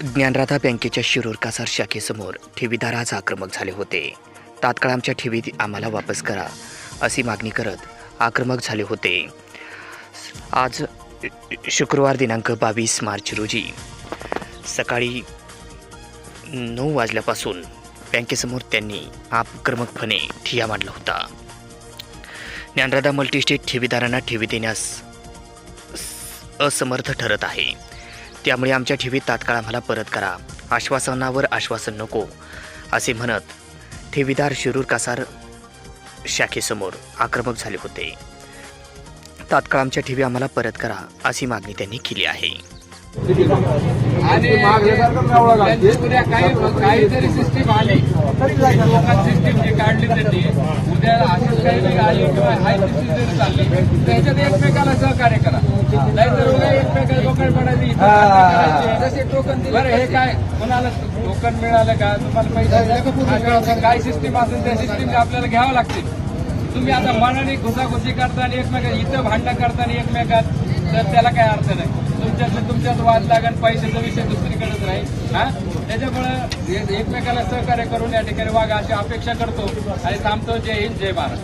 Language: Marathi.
ज्ञानराधा बँकेच्या शिरूर कासार शाखेसमोर ठेवीदार आज आक्रमक झाले होते. तात्काळ आमच्या ठेवी आम्हाला वापस करा अशी मागणी करत आक्रमक झाले होते. आज शुक्रवार दिनांक बावीस मार्च रोजी सकाळी नऊ वाजल्यापासून बँकेसमोर त्यांनी आक्रमकपणे ठिया मांडला होता. ज्ञानराधा मल्टीस्टेट ठेवीदारांना ठेवी देण्यास असमर्थ ठरत आहे. त्यामुळे आमच्या ठेवीत तात्काळ आम्हाला परत करा. आश्वासनावर आश्वासन नको असे म्हणत ठेवीदार शिरूर कासार शाखेसमोर आक्रमक झाले होते. तात्काळ आमच्या ठेवी आम्हाला परत करा अशी मागणी त्यांनी केली आहे. आणि उद्या काही काहीतरी सिस्टीम आली. सिस्टीम जी काढली त्यांनी. उद्या काही आली किंवा हाय सिस्टीम जरी चालली. त्याच्यात एकमेकाला सहकार्य करा. नाहीतर टोकन पडायची. जसे टोकन दिले बरं हे काय कोणाला टोकन मिळालं का? तुम्हाला पैसे काय सिस्टीम असेल त्या सिस्टीम आपल्याला घ्यावं लागतील. तुम्ही आता मनाने घुसाघुसी करता आणि एकमेकात इथं भांडणं करता आणि एकमेकात तर त्याला काय अर्थ नाही. तुमच्यात तुमच्यात वाद लागण पैशाचा विषय दुसरीकडेच राहील. हा? त्याच्यामुळं एकमेकाला सहकार्य करून या ठिकाणी वागा अशी अपेक्षा करतो. आणि थांबतो. जय हिंद जय महाराष्ट्र